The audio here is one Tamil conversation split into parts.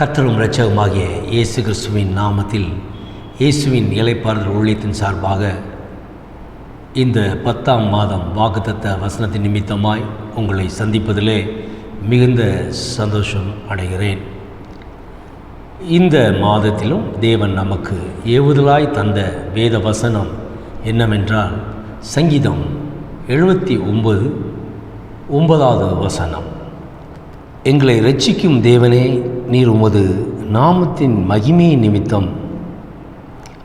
கர்த்தரும் இரட்சகமாகிய இயேசு கிறிஸ்துவின் நாமத்தில் இயேசுவின் இலைப்பாளர் ஊழியத்தின் சார்பாக இந்த பத்தாம் மாதம் வாக்குத்தத்த வசனத்தின் நிமித்தமாய் உங்களை சந்திப்பதிலே மிகுந்த சந்தோஷம் அடைகிறேன். இந்த மாதத்திலும் தேவன் நமக்கு ஏவுதலாய் தந்த வேத வசனம் என்னவென்றால் சங்கீதம் எழுபத்தி ஒன்பது ஒன்பதாவது வசனம். எங்களை ரட்சிக்கும் தேவனே நீர் உமது நாமத்தின் மகிமை நிமித்தம்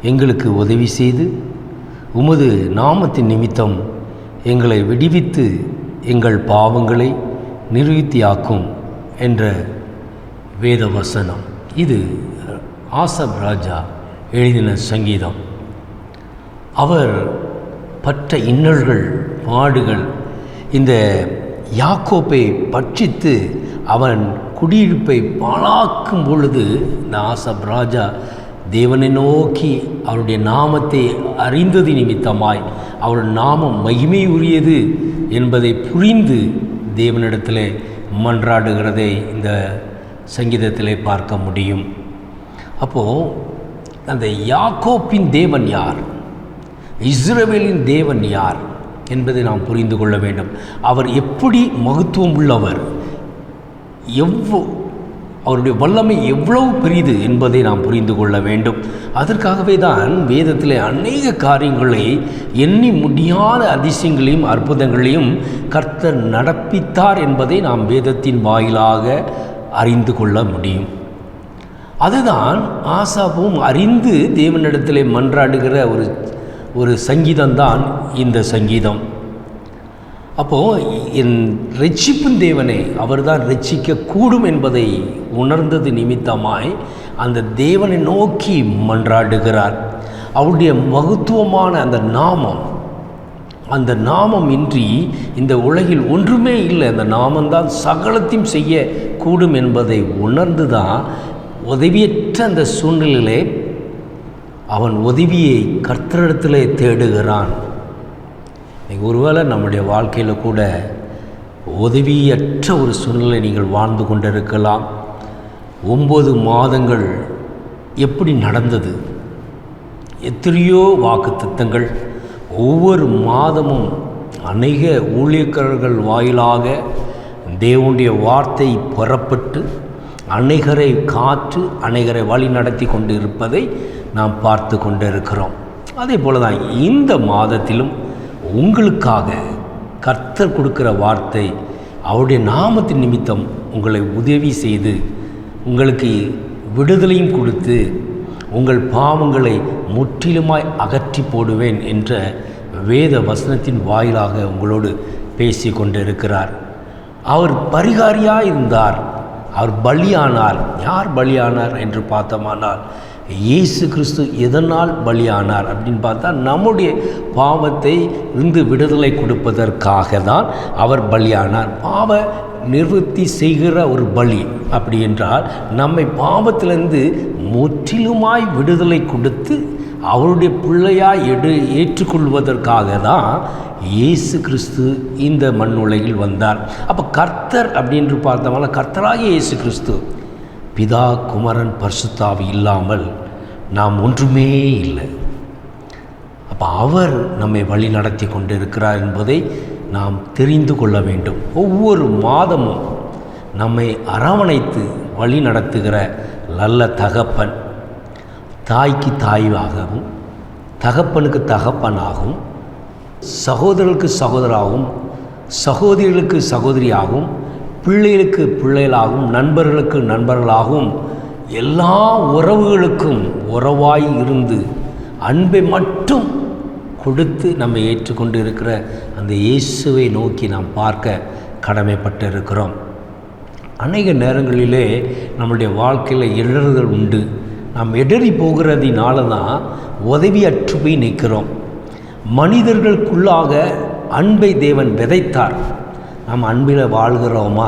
எங்களுக்கு உதவி செய்து உமது நாமத்தின் நிமித்தம் எங்களை விடுவித்து எங்கள் பாவங்களை நிறுத்தியாக்கும் என்ற வேத வசனம் இது ஆசப் ராஜா எழுதின சங்கீதம். அவர் பற்ற இன்னல்கள் பாடுகள் இந்த யாக்கோப்பை பட்சித்து அவன் குடியிருப்பை பாழாக்கும் பொழுது இந்த ஆசப் ராஜா தேவனை நோக்கி அவருடைய நாமத்தை அறிந்தது நிமித்தமாய் அவர் நாமம் மகிமை உரியது என்பதை புரிந்து தேவனிடத்தில் மன்றாடுகிறதை இந்த சங்கீதத்தில் பார்க்க முடியும். அப்போது அந்த யாக்கோப்பின் தேவன் யார்? இஸ்ரவேலின் தேவன் யார் என்பதை நாம் புரிந்து கொள்ள வேண்டும். அவர் எப்படி மகத்துவம் உள்ளவர்? எவ்வளோ அவருடைய வல்லமை எவ்வளவு பெரியது என்பதை நாம் புரிந்து கொள்ள வேண்டும். அதற்காகவே தான் வேதத்தில் அநேக காரியங்களை எண்ணி முடியாத அதிசயங்களையும் அற்புதங்களையும் கர்த்தர் நடப்பித்தார் என்பதை நாம் வேதத்தின் வாயிலாக அறிந்து கொள்ள முடியும். அதுதான் ஆசாவும் அறிந்து தேவனிடத்திலே மன்றாடுகிற ஒரு ஒரு சங்கீதம்தான் இந்த சங்கீதம். அப்போது என் ரட்சிப்பின் தேவனை அவர்தான் ரட்சிக்க கூடும் என்பதை உணர்ந்தது நிமித்தமாய் அந்த தேவனை நோக்கி மன்றாடுகிறார். அவருடைய மகத்துவமான அந்த நாமம் அந்த நாமம் இன்றி இந்த உலகில் ஒன்றுமே இல்லை. அந்த நாமம்தான் சகலத்தையும் செய்ய கூடும் என்பதை உணர்ந்து தான் உதவியற்ற அந்த சூழ்நிலையிலே அவன் உதவியை கர்த்தரிடத்திலே தேடுகிறான். நீங்கள் ஒருவேளை நம்முடைய வாழ்க்கையில் கூட உதவியற்ற ஒரு சூழ்நிலை நீங்கள் வாழ்ந்து கொண்டிருக்கலாம். ஒம்பது மாதங்கள் எப்படி நடந்தது? எத்தனையோ வாக்கு திட்டங்கள் ஒவ்வொரு மாதமும் அநேக ஊழியக்காரர்கள் வாயிலாக தேவனுடைய வார்த்தை புறப்பட்டு அநேகரை காற்று அநேகரை வழி நடத்தி கொண்டு இருப்பதை நாம் பார்த்து கொண்டு இருக்கிறோம் அதே போல தான் இந்த மாதத்திலும் உங்களுக்காக கர்த்தர் கொடுக்குற வார்த்தை அவருடைய நாமத்தின் நிமித்தம் உங்களை உதவி செய்து உங்களுக்கு விடுதலையும் கொடுத்து உங்கள் பாவங்களை முற்றிலுமாய் அகற்றி போடுவேன் என்ற வேத வசனத்தின் வாயிலாக உங்களோடு பேசி கொண்டிருக்கிறார். அவர் பரிகாரியாக இருந்தார் அவர் பலியானார். யார் பலியானார் என்று பார்த்தோமானால் இயேசு கிறிஸ்து எதனால் பலியானார் அப்படின்னு பார்த்தா நம்முடைய பாவத்தை இருந்து விடுதலை கொடுப்பதற்காக தான் அவர் பலியானார். பாவ நிவர்த்தி செய்கிற ஒரு பலி அப்படி என்றால் நம்மை பாவத்திலிருந்து முற்றிலுமாய் விடுதலை கொடுத்து அவருடைய பிள்ளையாய் எடு ஏற்றுக்கொள்வதற்காக தான் இயேசு கிறிஸ்து இந்த மண் உலகில் வந்தார். அப்போ கர்த்தர் அப்படின்னு பார்த்தோம்னா கர்த்தராகிய இயேசு கிறிஸ்து பிதா குமரன் பர்சுத்தாவி இல்லாமல் நாம் ஒன்றுமே இல்லை. அப்போ அவர் நம்மை வழி நடத்தி கொண்டு இருக்கிறார் என்பதை நாம் தெரிந்து கொள்ள வேண்டும். ஒவ்வொரு மாதமும் நம்மை அரவணைத்து வழி நடத்துகிற நல்ல தகப்பன் தாய்க்கு தாயாகவும் தகப்பனுக்கு தகப்பனாகவும் சகோதரர்களுக்கு சகோதராகவும் சகோதரிகளுக்கு சகோதரியாகவும் பிள்ளைகளுக்கு பிள்ளைகளாகவும் நண்பர்களுக்கு நண்பர்களாகவும் எல்லா உறவுகளுக்கும் உறவாய் இருந்து அன்பை மட்டும் கொடுத்து நம்ம ஏற்றுக்கொண்டு இருக்கிற அந்த இயேசுவை நோக்கி நாம் பார்க்க கடமைப்பட்டு இருக்கிறோம் அநேக நேரங்களிலே நம்முடைய வாழ்க்கையில் இடறுதல் உண்டு. நாம் இடறி போகிறதினால தான் உதவியற்று போய் நிற்கிறோம். மனிதர்களுக்குள்ளாக அன்பை தேவன் விதைத்தார். நாம் அன்பில் வாழ்கிறோமா?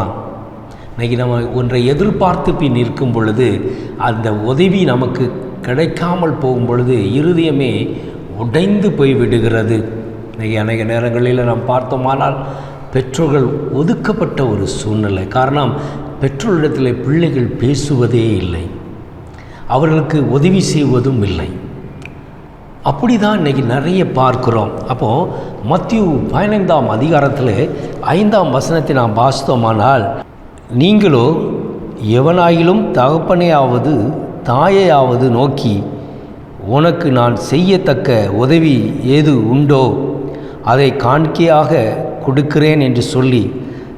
இன்றைக்கி நம்ம ஒன்றை எதிர்பார்த்து பின் நிற்கும் பொழுது அந்த உதவி நமக்கு கிடைக்காமல் போகும் பொழுது இருதயமே உடைந்து போய் விடுகிறது. இன்றைக்கி அநேக நேரங்களில் நாம் பார்த்தோமானால் பெற்றோர்கள் ஒதுக்கப்பட்ட ஒரு சூழ்நிலை. காரணம் பெற்றோரிடத்தில் பிள்ளைகள் பேசுவதே இல்லை. அவர்களுக்கு உதவி செய்வதும் இல்லை. அப்படி தான் இன்றைக்கி நிறைய பார்க்குறோம். அப்போது மத்திய பதினைந்தாம் அதிகாரத்தில் ஐந்தாம் வசனத்தை நாம் வாசித்தோமானால் நீங்களோ எவனாயிலும் தகப்பனையாவது தாயையாவது நோக்கி உனக்கு நான் செய்யத்தக்க உதவி ஏது உண்டோ அதை காண்கையாக கொடுக்கிறேன் என்று சொல்லி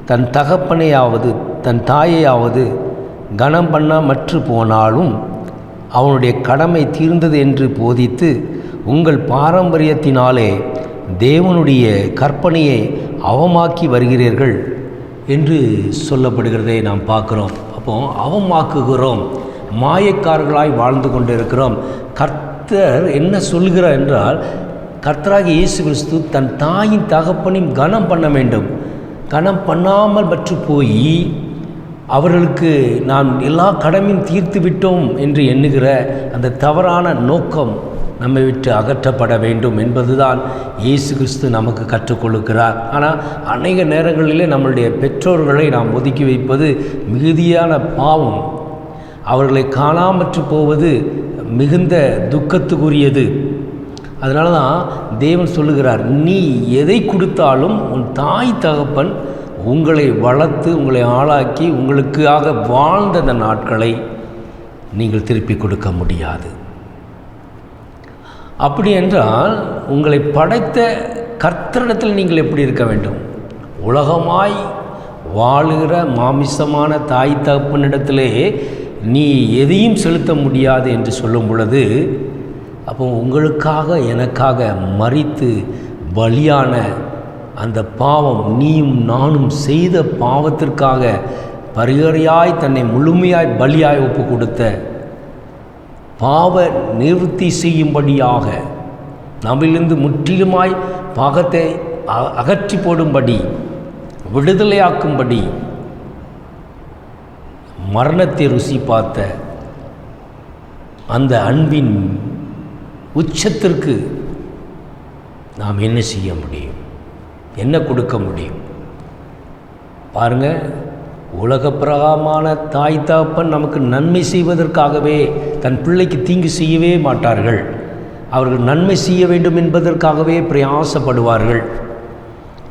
தன் தகப்பனையாவது தன் தாயையாவது கனம் பண்ண மற்று போனாலும் அவனுடைய கடமை தீர்ந்தது என்று போதித்து உங்கள் பாரம்பரியத்தினாலே தேவனுடைய கற்பனையை அவமாக்கி வருகிறீர்கள் என்று சொல்லப்படுகிறதை நாம் பார்க்குறோம். அப்போ அவமாக்குகிறோம். மாயக்காரர்களாய் வாழ்ந்து கொண்டிருக்கிறோம். கர்த்தர் என்ன சொல்கிறார் என்றால் கர்த்தராகி இயேசு கிறிஸ்து தன் தாயின் தகப்பனையும் கனம் பண்ண வேண்டும். கனம் பண்ணாமல் பற்று போய் அவர்களுக்கு நான் எல்லா கடமையும் தீர்த்து விட்டோம் என்று எண்ணுகிற அந்த தவறான நோக்கம் நம்மை விட்டு அகற்றப்பட வேண்டும் என்பதுதான் இயேசு கிறிஸ்து நமக்கு கற்றுக் கொடுக்கிறார். ஆனால் அநேக நேரங்களிலே நம்மளுடைய பெற்றோர்களை நாம் ஒதுக்கி வைப்பது மிகுதியான பாவம். அவர்களை காணாமற்று போவது மிகுந்த துக்கத்துக்குரியது. அதனால தான் தேவன் சொல்லுகிறார் நீ எதை கொடுத்தாலும் உன் தாய் தகப்பன் உங்களை வளர்த்து உங்களை ஆளாக்கி உங்களுக்காக வாழ்ந்த அந்த நாட்களை நீங்கள் திருப்பி கொடுக்க முடியாது. அப்படி என்றால் உங்களை படைத்த கர்த்தரிடத்தில் நீங்கள் எப்படி இருக்க வேண்டும்? உலகமாய் வாழுகிற மாமிசமான தாய் தகப்பனிடத்திலே நீ எதையும் செலுத்த முடியாது என்று சொல்லும் பொழுது அப்போ உங்களுக்காக எனக்காக மறித்து பலியான அந்த பாவம் நீயும் நானும் செய்த பாவத்திற்காக பரிகரையாய் தன்னை முழுமையாய் பலியாய் ஒப்பு கொடுத்த பாவ நிவர்த்தி செய்யும்படியாக நம்மிலிருந்து முற்றிலுமாய் பாகத்தை அ- அகற்றி போடும்படி விடுதலையாக்கும்படி மரணத்தை ருசி பார்த்த அந்த அன்பின் உச்சத்திற்கு நாம் என்ன செய்ய முடியும்? என்ன கொடுக்க முடியும்? பாருங்க உலகப்பிரகமான தாய் தகப்பன் நமக்கு நன்மை செய்வதற்காகவே தன் பிள்ளைக்கு தீங்கு செய்யவே மாட்டார்கள். அவர்கள் நன்மை செய்ய வேண்டும் என்பதற்காகவே பிரயாசப்படுவார்கள்.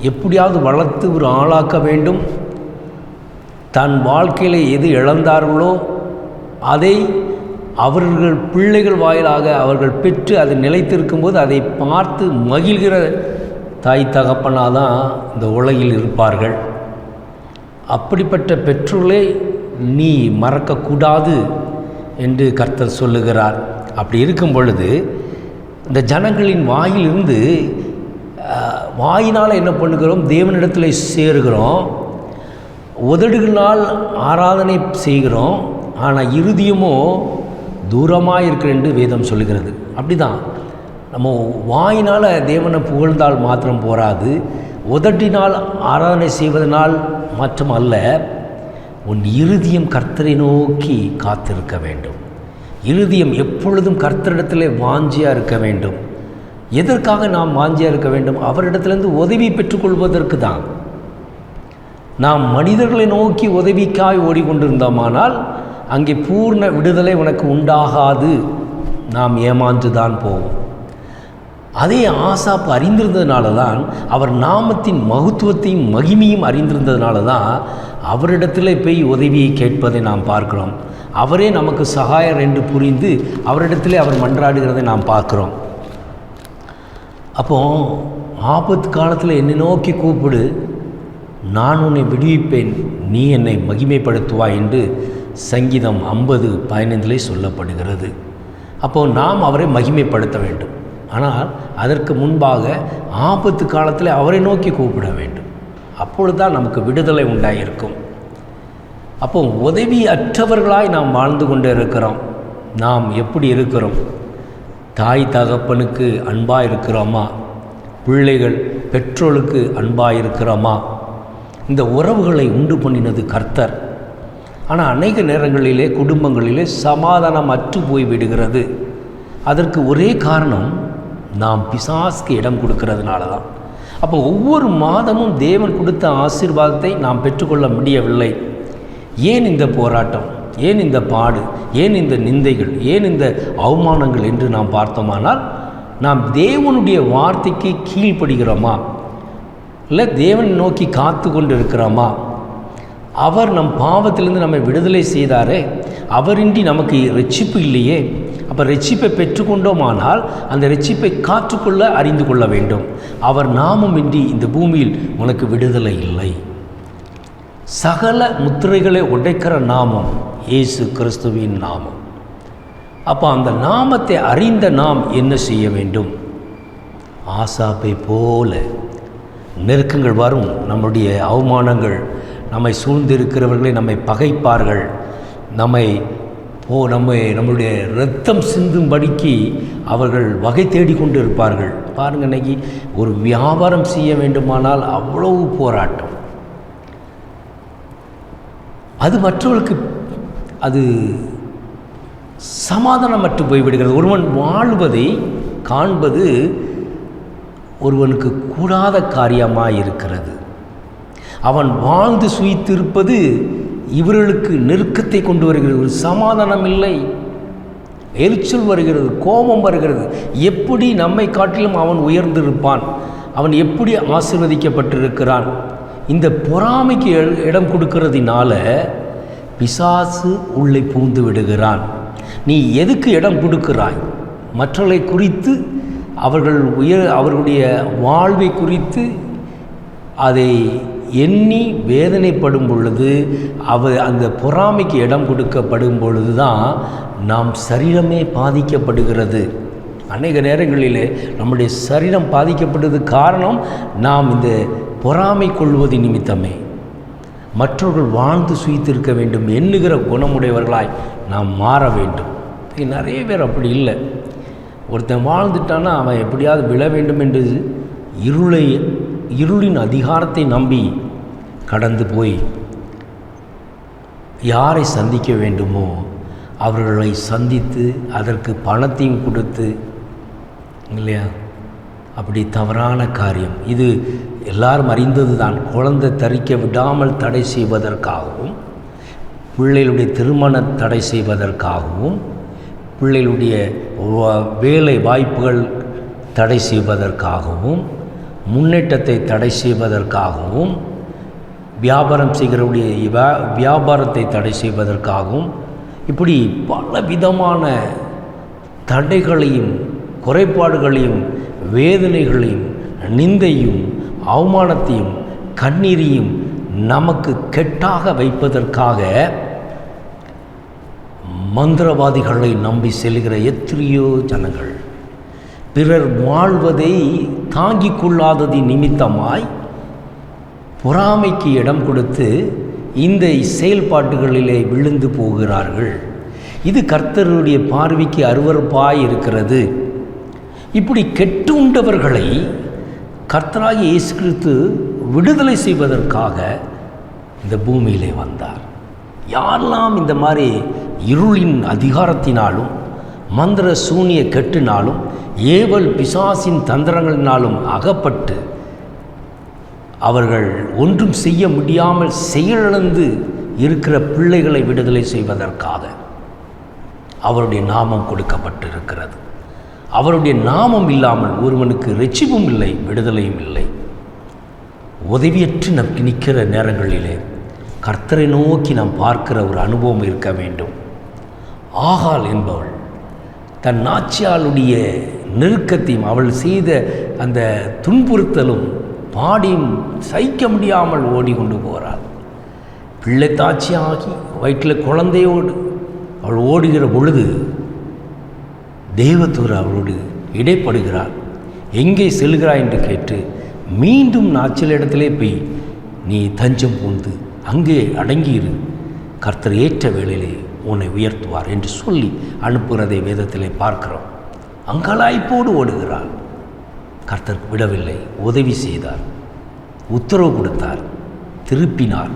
எப்படியாவது வளர்த்து ஒரு ஆளாக்க வேண்டும். தன் வாழ்க்கையில் எது இழந்தார்களோ அதை அவர்கள் பிள்ளைகள் வாயிலாக அவர்கள் பெற்று அது நிலைத்திருக்கும்போது அதை பார்த்து மகிழ்கிற தாய் தகப்பனாக தான் இந்த உலகில் இருப்பார்கள். அப்படிப்பட்ட பெற்றோர்களை நீ மறக்கக்கூடாது. என்று கர்த்தர் சொல்லுகிறார். அப்படி இருக்கும் பொழுது இந்த ஜனங்களின் வாயிலிருந்து வாயினால் என்ன பண்ணுகிறோம்? தேவனிடத்தில் சேருகிறோம். உதடுகளால் ஆராதனை செய்கிறோம். ஆனால் இறுதியுமோ தூரமாக இருக்கிற என்று வேதம் சொல்லுகிறது. அப்படிதான். நம்ம வாயினால் தேவனை புகழ்ந்தால் மாத்திரம் போராது. உதட்டினால் ஆராதனை செய்வதனால் மாற்றம் அல்ல. உன் இறுதியம் கர்த்தரை நோக்கி காத்திருக்க வேண்டும். இறுதியம் எப்பொழுதும் கர்த்தரிடத்திலே வாஞ்சியாக இருக்க வேண்டும். எதற்காக நாம் வாஞ்சியாக இருக்க வேண்டும்? அவரிடத்திலிருந்து உதவி பெற்றுக்கொள்வதற்கு தான். நாம் மனிதர்களை நோக்கி உதவிக்காய் ஓடிக்கொண்டிருந்தோமானால் அங்கே பூர்ண விடுதலை உனக்கு உண்டாகாது. நாம் ஏமாந்து தான் போவோம். அதே ஆசாப்பு அறிந்திருந்ததுனால தான் அவர் நாமத்தின் மகத்துவத்தையும் மகிமையும் அறிந்திருந்ததுனால தான் அவரிடத்தில் போய் உதவியை கேட்பதை நாம் பார்க்கிறோம். அவரே நமக்கு சகாயர் என்று புரிந்து அவரிடத்தில் அவர் மன்றாடுகிறதை நாம் பார்க்கிறோம். அப்போ ஆபத்து காலத்தில் என்னை நோக்கி கூப்பிடு. நான் உன்னை விடுவிப்பேன். நீ என்னை மகிமைப்படுத்துவாய் என்று சங்கீதம் ஐம்பது பதினைந்திலே சொல்லப்படுகிறது. அப்போ நாம் அவரை மகிமைப்படுத்த வேண்டும். ஆனால் அதற்கு முன்பாக ஆபத்து காலத்தில் அவரை நோக்கி கூப்பிட வேண்டும். அப்பொழுது தான் நமக்கு விடுதலை உண்டாயிருக்கும். அப்போ உதவி அற்றவர்களாய் நாம் வாழ்ந்து கொண்டு இருக்கிறோம். நாம் எப்படி இருக்கிறோம்? தாய் தகப்பனுக்கு அன்பாக இருக்கிறோமா பிள்ளைகள் பெற்றோருக்கு அன்பாக இருக்கிறோமா இந்த உறவுகளை உண்டு பண்ணினது கர்த்தர். ஆனால் அநேக நேரங்களிலே குடும்பங்களிலே சமாதானம் அற்று போய் விடுகிறது. அதற்கு ஒரே காரணம் நாம் பிசாஸ்க்கு இடம் கொடுக்கறதுனால தான் அப்போ ஒவ்வொரு மாதமும் தேவன் கொடுத்த ஆசீர்வாதத்தை நாம் பெற்றுக்கொள்ள முடியவில்லை. ஏன் இந்த போராட்டம்? ஏன் இந்த பாடு? ஏன் இந்த நிந்தைகள்? ஏன் இந்த அவமானங்கள் என்று நாம் பார்த்தோமானால் நாம் தேவனுடைய வார்த்தைக்கு கீழ்ப்படுகிறோமா? இல்லை தேவன் நோக்கி காத்து கொண்டு இருக்கிறோமா அவர் நம் பாவத்திலிருந்து நம்மை விடுதலை செய்தாரே அவரின்றி நமக்கு ரட்சிப்பு இல்லையே? அப்போ ரட்சிப்பை பெற்றுக்கொண்டோமானால் அந்த ரட்சிப்பை காற்றுக்கொள்ள அறிந்து கொள்ள வேண்டும். அவர் நாமமின்றி இந்த பூமியில் உனக்கு விடுதலை இல்லை. சகல முத்திரைகளை உடைக்கிற நாமம் இயேசு கிறிஸ்துவின் நாமம். அப்போ அந்த நாமத்தை அறிந்த நாம் என்ன செய்ய வேண்டும்? ஆசாப்பை போல நெருக்கங்கள் வரும் நம்முடைய அவமானங்கள் நம்மை சூழ்ந்திருக்கிறவர்களை நம்மை பகைப்பார்கள் நம்மை போ நம்மை நம்மளுடைய ரத்தம் சிந்தும்படிக்கு அவர்கள் வகை தேடிக்கொண்டு இருப்பார்கள் பாருங்கள் இன்னைக்கு ஒரு வியாபாரம் செய்ய வேண்டுமானால் அவ்வளவு போராட்டம். அது மற்றவர்களுக்கு அது சமாதானமற்று போய்விடுகிறது. ஒருவன் வாழ்வதை காண்பது ஒருவனுக்கு கூடாத காரியமாக இருக்கிறது அவன் வாழ்ந்து சுயித்திருப்பது இவர்களுக்கு நெருக்கத்தை கொண்டு வருகிறது. ஒரு சமாதானம் இல்லை. எரிச்சல் வருகிறது கோபம் வருகிறது. எப்படி நம்மை காட்டிலும் அவன் உயர்ந்திருப்பான்? அவன் எப்படி ஆசிர்வதிக்கப்பட்டிருக்கிறான்? இந்த பொறாமைக்கு இடம் கொடுக்கறதினால பிசாசு உள்ளே பூந்து விடுகிறான். நீ எதுக்கு இடம் கொடுக்கிறாய்? மற்றவர்களை குறித்து அவர்கள் உயர் அவர்களுடைய வாழ்வை குறித்து அதை எண்ணி வேதனைப்படும் பொழுது அவ அந்த பொறாமைக்கு இடம் கொடுக்கப்படும் பொழுது தான் நாம் சரீரமே பாதிக்கப்படுகிறது. அநேக நேரங்களிலே நம்முடைய சரீரம் பாதிக்கப்படுவது காரணம் நாம் இந்த பொறாமை கொள்வது நிமித்தமே. மற்றவர்கள் வாழ்ந்து சுயித்திருக்க வேண்டும் எண்ணுகிற குணமுடையவர்களாய் நாம் மாற வேண்டும். நிறைய பேர் அப்படி இல்லை. ஒருத்தன் வாழ்ந்துட்டான்னா அவன் எப்படியாவது விழ வேண்டும் என்று இருளை இருளின் அதிகாரத்தை நம்பி கடந்து போய் யாரை சந்திக்க வேண்டுமோ அவர்களை சந்தித்து அதற்கு பணத்தையும் கொடுத்து இல்லையா? அப்படி தவறான காரியம். இது எல்லாரும் அறிந்தது தான் குழந்தை தரிக்க விடாமல் தடை செய்வதற்காகவும் பிள்ளைகளுடைய திருமண தடை செய்வதற்காகவும் பிள்ளைகளுடைய வேலை வாய்ப்புகள் தடை செய்வதற்காகவும் முன்னேற்றத்தை தடை செய்வதற்காகவும் வியாபாரம் செய்கிறவருடைய வியா- வியாபாரத்தை தடை செய்வதற்காகவும் இப்படி பல விதமான தடைகளையும் குறைபாடுகளையும் வேதனைகளையும் நிந்தையும் அவமானத்தையும் கண்ணீரையும் நமக்கு கெட்டாக வைப்பதற்காக மந்திரவாதிகளை நம்பி செல்கிற எத்தனையோ ஜனங்கள். பிறர் வாழ்வதை தாங்கிக் கொள்ளாதது நிமித்தமாய் பொறாமைக்கு இடம் கொடுத்து இந்த செயல்பாட்டுகளிலே விழுந்து போகிறார்கள். இது கர்த்தருடைய பார்வைக்கு அருவறுப்பாய் இருக்கிறது. இப்படி கெட்டுண்டவர்களை கர்த்தராகிய இயேசு கிறிஸ்து விடுதலை செய்வதற்காக இந்த பூமியிலே வந்தார். யாரெல்லாம் இந்த மாதிரி இருளின் அதிகாரத்தினாலும் மந்திர சூனிய கெட்டினாலும் ஏவல் பிசாசின் தந்திரங்களினாலும் அகப்பட்டு அவர்கள் ஒன்றும் செய்ய முடியாமல் செயலிழந்து இருக்கிற பிள்ளைகளை விடுதலை செய்வதற்காக அவருடைய நாமம் கொடுக்கப்பட்டிருக்கிறது. அவருடைய நாமம் இல்லாமல் ஒருவனுக்கு ரட்சிப்பும் இல்லை விடுதலையும் இல்லை. உதவியற்று நம் நிற்கிற நேரங்களிலே கர்த்தரை நோக்கி நாம் பார்க்கிற ஒரு அனுபவம் இருக்க வேண்டும். ஆகால் என்பவள் தன் நாச்சியாளுடைய நெருக்கத்தையும் அவள் செய்த அந்த துன்புறுத்தலும் பாடியும் சகிக்க முடியாமல் ஓடிக்கொண்டு போகிறாள் பிள்ளை தாட்சியாகி வயிற்றில் குழந்தையோடு அவள் ஓடுகிற பொழுது தெய்வத்தூர் அவளோடு இடைப்படுகிறாள் எங்கே செல்கிறாய்? என்று கேட்டு மீண்டும் நாச்சல் இடத்திலே போய் நீ தஞ்சம் பூந்து அங்கே அடங்கியிரு. கர்த்தர் ஏற்ற வேளையிலே உன்னை உயர்த்துவார் என்று சொல்லி அனுப்புகிறதை வேதத்திலே பார்க்கிறோம். அங்கலாய்ப்போடு ஓடுகிறாள் கர்த்தர் விடவில்லை. உதவி செய்தார். உத்தரவு கொடுத்தார். திருப்பினார்.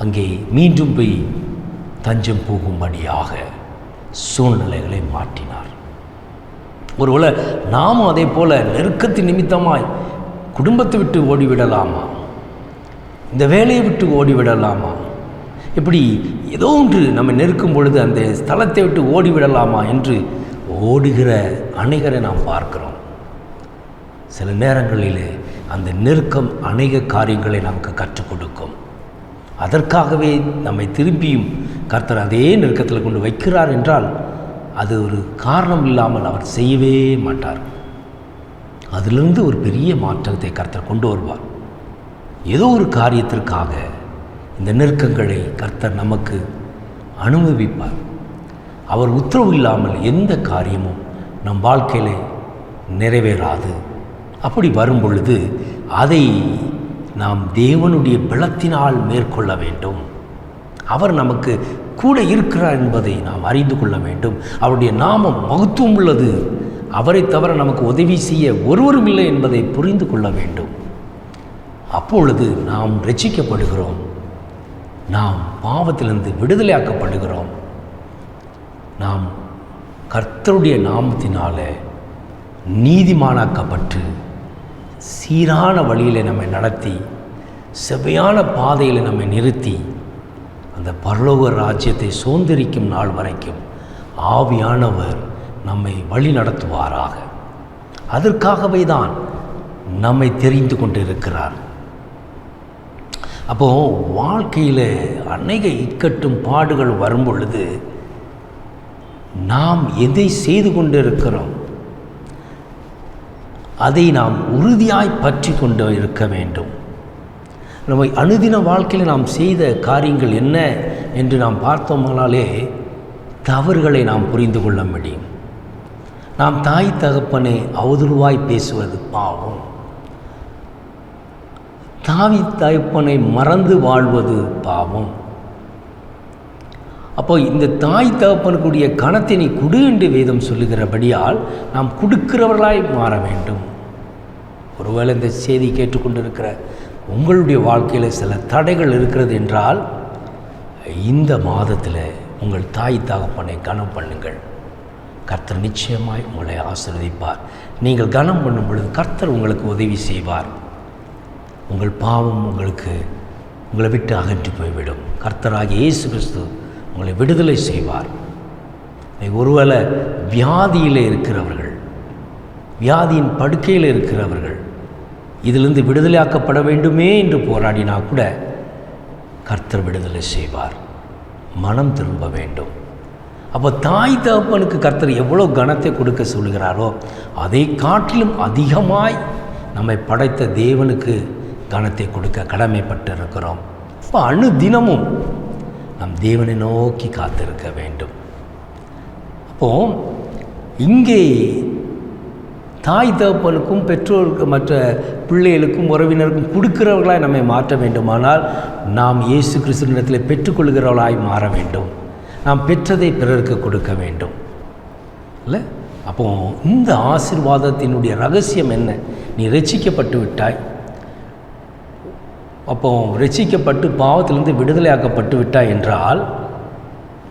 அங்கே மீண்டும் போய் தஞ்சம் போகும்படியாக சூழ்நிலைகளை மாற்றினார். ஒருவேளை நாமும் அதே போல நெருக்கத்தின் நிமித்தமாய் குடும்பத்தை விட்டு ஓடிவிடலாமா? இந்த வேலையை விட்டு ஓடிவிடலாமா? இப்படி ஏதோ ஒன்று நம்ம நெருக்கும் பொழுது அந்த ஸ்தலத்தை விட்டு ஓடிவிடலாமா என்று ஓடுகிற அணைகரை நாம் பார்க்கிறோம். சில நேரங்களில் அந்த நெருக்கம் அநேக காரியங்களை நமக்கு கற்றுக் கொடுக்கும். அதற்காகவே நம்மை திரும்பியும் கர்த்தர் அதே நெருக்கத்தில் கொண்டு வைக்கிறார் என்றால் அது ஒரு காரணம் இல்லாமல் அவர் செய்யவே மாட்டார். அதிலிருந்து ஒரு பெரிய மாற்றத்தை கர்த்தர் கொண்டு வருவார். ஏதோ ஒரு காரியத்திற்காக இந்த நெருக்கங்களை கர்த்தர் நமக்கு அனுபவிப்பார். அவர் உத்தரவு இல்லாமல் எந்த காரியமும் நம் வாழ்க்கையில் நிறைவேறாது. அப்படி வரும் பொழுது அதை நாம் தேவனுடைய பலத்தினால் மேற்கொள்ள வேண்டும். அவர் நமக்கு கூட இருக்கிறார் என்பதை நாம் அறிந்து கொள்ள வேண்டும். அவருடைய நாமம் மகத்துவம் உள்ளது. அவரை தவிர நமக்கு உதவி செய்ய ஒருவரும் இல்லை என்பதை புரிந்து கொள்ள வேண்டும். அப்பொழுது நாம் ரட்சிக்கப்படுகிறோம். நாம் பாவத்திலிருந்து விடுதலையாக்கப்படுகிறோம். நாம் கர்த்தருடைய நாமத்தினால நீதிமானாக்கப்பட்டு சீரான வழியில் நம்மை நடத்தி செவ்வையான பாதையில் நம்மை நிறுத்தி அந்த பரலோக ராஜ்யத்தை சுதந்திரிக்கும் நாள் வரைக்கும் ஆவியானவர் நம்மை வழி நடத்துவாராக. அதற்காகவே தான் நம்மை தெரிந்து கொண்டிருக்கிறார். அப்போது வாழ்க்கையில் அநேக இக்கட்டும் பாடுகள் வரும் பொழுது நாம் எதை செய்து கொண்டிருக்கிறோம்? அதை நாம் உறுதியாய் பற்றி கொண்டு இருக்க வேண்டும். நம்ம அனுதின வாழ்க்கையில் நாம் செய்த காரியங்கள் என்ன என்று நாம் பார்த்தோமானாலே தவறுகளை நாம் புரிந்து கொள்ள முடியும். நாம் தாய் தகப்பனை அவதுருவாய் பேசுவது பாவம். தாவி தகப்பனை மறந்து வாழ்வது பாவம். அப்போ இந்த தாய் தகப்பனுக்குடைய கணத்தை நீ குடு என்று வேதம் சொல்லுகிறபடியால் நாம் கொடுக்கிறவர்களாய் மாற வேண்டும். ஒருவேளை இந்த செய்தி கேட்டுக்கொண்டிருக்கிற உங்களுடைய வாழ்க்கையில் சில தடைகள் இருக்கிறது என்றால் இந்த மாதத்தில் உங்கள் தாய் தகப்பனை கனம் பண்ணுங்கள். கர்த்தர் நிச்சயமாய் உங்களை ஆசிர்வதிப்பார். நீங்கள் கனம் பண்ணும் பொழுது கர்த்தர் உங்களுக்கு உதவி செய்வார். உங்கள் பாவம் உங்களுக்கு உங்களை விட்டு அகற்றி போய்விடும். கர்த்தராக இயேசு கிறிஸ்து உங்களை விடுதலை செய்வார். ஒருவேளை வியாதியில் இருக்கிறவர்கள் வியாதியின் படுக்கையில் இருக்கிறவர்கள் இதிலிருந்து விடுதலையாக்கப்பட வேண்டுமே என்று போராடினா கூட கர்த்தர் விடுதலை செய்வார். மனம் திரும்ப வேண்டும். அப்போ தாய் தகப்பனுக்கு கர்த்தர் எவ்வளோ கனத்தை கொடுக்க சொல்கிறாரோ அதை காட்டிலும் அதிகமாய் நம்மை படைத்த தேவனுக்கு கனத்தை கொடுக்க கடமைப்பட்டு இருக்கிறோம் இப்போ அணு தினமும் நம் தேவனை நோக்கி காத்திருக்க வேண்டும். அப்போ இங்கே தாய் தகப்பனுக்கும் பெற்றோருக்கு மற்ற பிள்ளைகளுக்கும் உறவினருக்கும் கொடுக்கிறவர்களாய் நம்மை மாற்ற வேண்டுமானால் நாம் இயேசு கிறிஸ்துவனிடத்தில் பெற்றுக்கொள்கிறவர்களாய் மாற வேண்டும். நாம் பெற்றதை பிறருக்கு கொடுக்க வேண்டும். இல்லை? அப்போது இந்த ஆசிர்வாதத்தினுடைய ரகசியம் என்ன? நீ ரசிக்கப்பட்டு விட்டாய். அப்போ ரசிக்கப்பட்டு பாவத்திலிருந்து விடுதலையாக்கப்பட்டு விட்டாய் என்றால்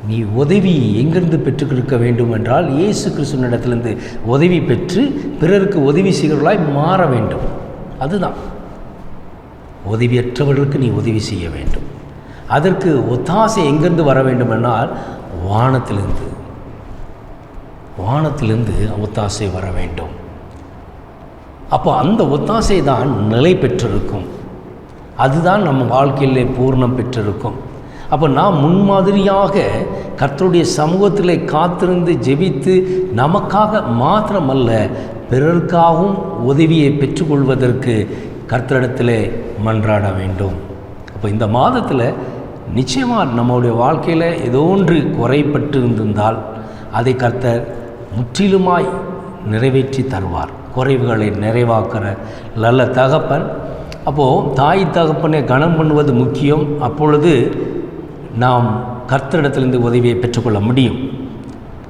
நீ உதவி எங்கிருந்து பெற்றுக்கொடுக்க வேண்டும் என்றால் இயேசு கிறிஸ்துவனிடத்திலிருந்து உதவி பெற்று பிறருக்கு உதவி செய்கிறவர்களாய் மாற வேண்டும். அதுதான். உதவியற்றவர்களுக்கு நீ உதவி செய்ய வேண்டும். அதற்கு ஒத்தாசை எங்கிருந்து வர வேண்டும் என்றால் வானத்திலிருந்து. வானத்திலிருந்து ஒத்தாசை வர வேண்டும். அப்போ அந்த ஒத்தாசை தான் நிலை பெற்றிருக்கும். அதுதான் நம்ம வாழ்க்கையிலே பூர்ணம் பெற்றிருக்கும். அப்போ நாம் முன்மாதிரியாக கர்த்தருடைய சமூகத்தில் காத்திருந்து ஜெபித்து நமக்காக மாத்திரமல்ல பிறருக்காகவும் உதவியை பெற்றுக்கொள்வதற்கு கர்த்தரிடத்தில் மன்றாட வேண்டும். அப்போ இந்த மாதத்தில் நிச்சயமாக நம்மளுடைய வாழ்க்கையில் ஏதோ ஒன்று குறைப்பட்டு இருந்திருந்தால் அதை கர்த்தர் முற்றிலுமாய் நிறைவேற்றி தருவார். குறைவுகளை நிறைவாக்குற நல்ல தகப்பன் அப்போது தாய் தகப்பனை கனம் பண்ணுவது முக்கியம். அப்பொழுது நாம் கர்த்தரிடத்திலிருந்து உதவியை பெற்றுக்கொள்ள முடியும்.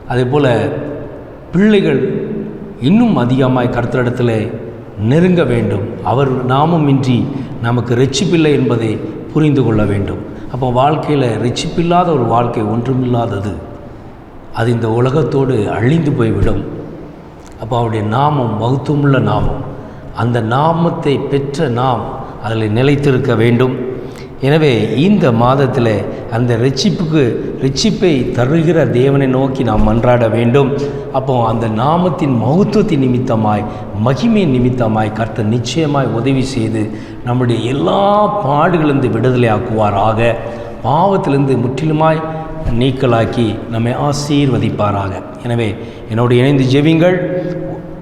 அதே போல் பிள்ளைகள் இன்னும் அதிகமாய் கர்த்தரிடத்தில் நெருங்க வேண்டும். அவர் நாமமின்றி நமக்கு ரெச்சிப்பில்லை என்பதை புரிந்து கொள்ள வேண்டும். அப்போ வாழ்க்கையில் ரெச்சிப்பில்லாத ஒரு வாழ்க்கை ஒன்றுமில்லாதது. அது இந்த உலகத்தோடு அழிந்து போய்விடும். அப்போ அவருடைய நாமம் மகத்துவமுள்ள நாமம். அந்த நாமத்தை பெற்ற நாம் அதில் நிலைத்திருக்க வேண்டும். எனவே இந்த மாதத்தில் அந்த ரட்சிப்புக்கு ரட்சிப்பை தருகிற தேவனை நோக்கி நாம் மன்றாட வேண்டும். அப்போ அந்த நாமத்தின் மகத்துவத்தின் நிமித்தமாய் மகிமை நிமித்தமாய் கர்த்த நிச்சயமாய் உதவி செய்து நம்முடைய எல்லா பாடுகளிலிருந்து விடுதலை ஆக்குவாராக. பாவத்திலிருந்து முற்றிலுமாய் நீக்கலாக்கி நம்மை ஆசீர்வதிப்பாராக. எனவே என்னோடு இணைந்து ஜெவிங்கள்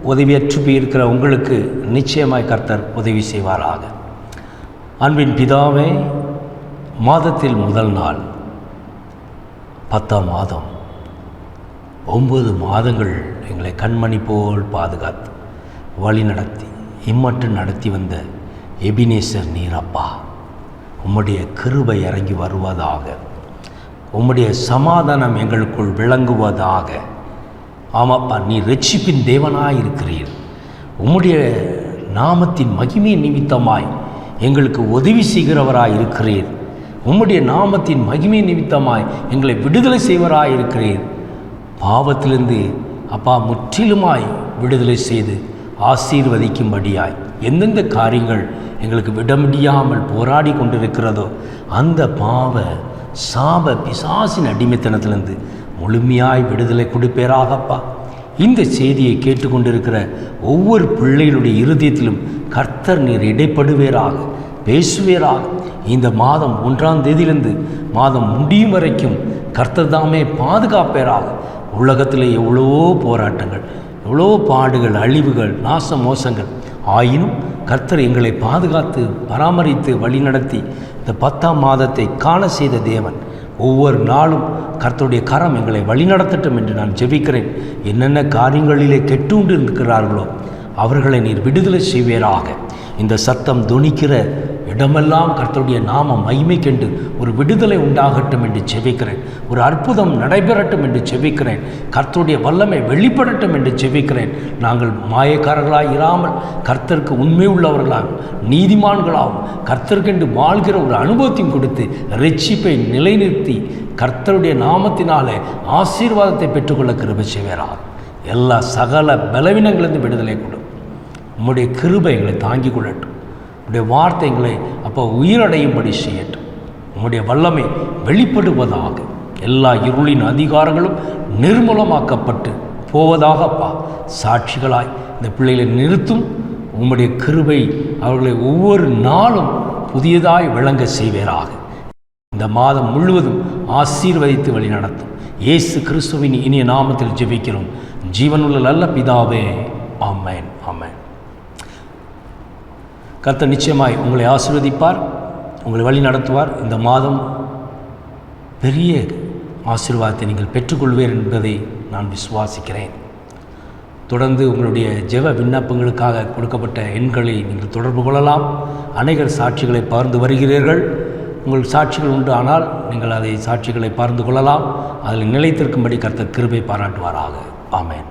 உதவியற்று போயிருக்கிற உங்களுக்கு நிச்சயமாய் கர்த்தர் உதவி செய்வாராக. அன்பின் பிதாவே மாதத்தில் முதல் நாள் பத்தாம் மாதம். ஒன்பது மாதங்கள் எங்களை கண்மணி போல் பாதுகாத்து வழி நடத்தி இம்மட்டு நடத்தி வந்த எபினேசர் நீரப்பா உம்முடைய கிருபை இறங்கி வருவதாக உம்முடைய சமாதானம் எங்களுக்குள் விளங்குவதாக ஆமாப்பா நீ ரட்சிப்பின் தேவனாய் இருக்கிறீர் உம்முடைய நாமத்தின் மகிமை நிமித்தமாய் எங்களுக்கு உதவி செய்கிறவராய் இருக்கிறீர் உம்முடைய நாமத்தின் மகிமை நிமித்தமாய் எங்களை விடுதலை செய்வராய் இருக்கிறீர் பாவத்திலிருந்து அப்பா முற்றிலுமாய் விடுதலை செய்து ஆசீர்வதிக்கும்படியாய் எந்தெந்த காரியங்கள் எங்களுக்கு விட முடியாமல் போராடி கொண்டிருக்கிறதோ அந்த பாவ சாப பிசாசின் அடிமைத்தனத்திலிருந்து முழுமையாய் விடுதலை கொடுப்பேராகப்பா இந்த செய்தியை கேட்டுக்கொண்டிருக்கிற ஒவ்வொரு பிள்ளைகளுடைய இருதயத்திலும் கர்த்தர் நீர் இடைப்படுவேராக பேசுவேராக. இந்த மாதம் ஒன்றாம் தேதியிலிருந்து மாதம் முடியும் வரைக்கும் கர்த்தர் தாமே பாதுகாப்பேராக. உலகத்தில் எவ்வளவோ போராட்டங்கள் எவ்வளோ பாடுகள் அழிவுகள் நாச மோசங்கள் ஆயினும் கர்த்தர் எங்களை பாதுகாத்து பராமரித்து வழிநடத்தி இந்த பத்தாம் மாதத்தை காண செய்த தேவன். ஒவ்வொரு நாளும் கர்த்தருடைய கரம் எங்களை வழிநடத்தட்டும் என்று நான் ஜெபிக்கிறேன். என்னென்ன காரியங்களிலே கெட்டுண்டு இருக்கிறார்களோ அவர்களை நீர் விடுதலை செய்வீராக. இந்த சத்தம் துணிக்கிற இடமெல்லாம் கர்த்தருடைய நாம மகிமை ஒரு விடுதலை உண்டாகட்டும் என்று ஜெபிக்கிறேன். ஒரு அற்புதம் நடைபெறட்டும் என்று செவிக்கிறேன். கர்த்தருடைய வல்லமை வெளிப்படட்டும் என்று செவிக்கிறேன். நாங்கள் மாயக்காரர்களாக இராமல் கர்த்தருக்கு உண்மை உள்ளவர்களாகவும் நீதிமான்களாகவும் கர்த்தருக்கென்று வாழ்கிற ஒரு அனுபவத்தையும் கொடுத்து ரட்சிப்பை நிலைநிறுத்தி கர்த்தருடைய நாமத்தினாலே ஆசீர்வாதத்தை பெற்றுக்கொள்ள கிருபை செய்வாராக எல்லா சகல பலவீனங்களிலிருந்து விடுதலை கொடு. உம்முடைய கிருபை எங்களை தாங்கிக் கொள்ளட்டும். உம்முடைய வார்த்தை எங்களை அப்போ உயிரடையும்படி செய்யட்டும். உம்முடைய வல்லமை வெளிப்படுவதாக எல்லா இருளின் அதிகாரங்களும் நிர்மூலமாக்கப்பட்டு போவதாகப்பா. சாட்சிகளாய் இந்த பிள்ளைகளை நிறுத்தும் உம்முடைய கிருபை அவர்களை ஒவ்வொரு நாளும் புதியதாய் விளங்க செய்வேராக இந்த மாதம் முழுவதும் ஆசீர்வதித்து வழி நடத்தும். இயேசு கிறிஸ்துவின் இனிய நாமத்தில் ஜெபிக்கிறோம். ஜீவனுள்ள நல்ல பிதாவே ஆமேன் ஆமேன். கர்த்த நிச்சயமாய் உங்களை ஆசீர்வதிப்பார் உங்களை வழி நடத்துவார். இந்த மாதம் பெரிய ஆசீர்வாதத்தை நீங்கள் பெற்றுக்கொள்வீர் என்பதை நான் விசுவாசிக்கிறேன். தொடர்ந்து உங்களுடைய ஜெவ விண்ணப்பங்களுக்காக கொடுக்கப்பட்ட எண்களை நீங்கள் தொடர்பு கொள்ளலாம். அநேகர் சாட்சிகளை பகிர்ந்து வருகிறீர்கள். உங்கள் சாட்சிகள் உண்டு ஆனால் நீங்கள் அதை சாட்சிகளை பகிர்ந்து கொள்ளலாம். அதில் நிலைத்திருக்கும்படி கர்த்தர் கிருபை பாராட்டுவாராக. ஆமென்.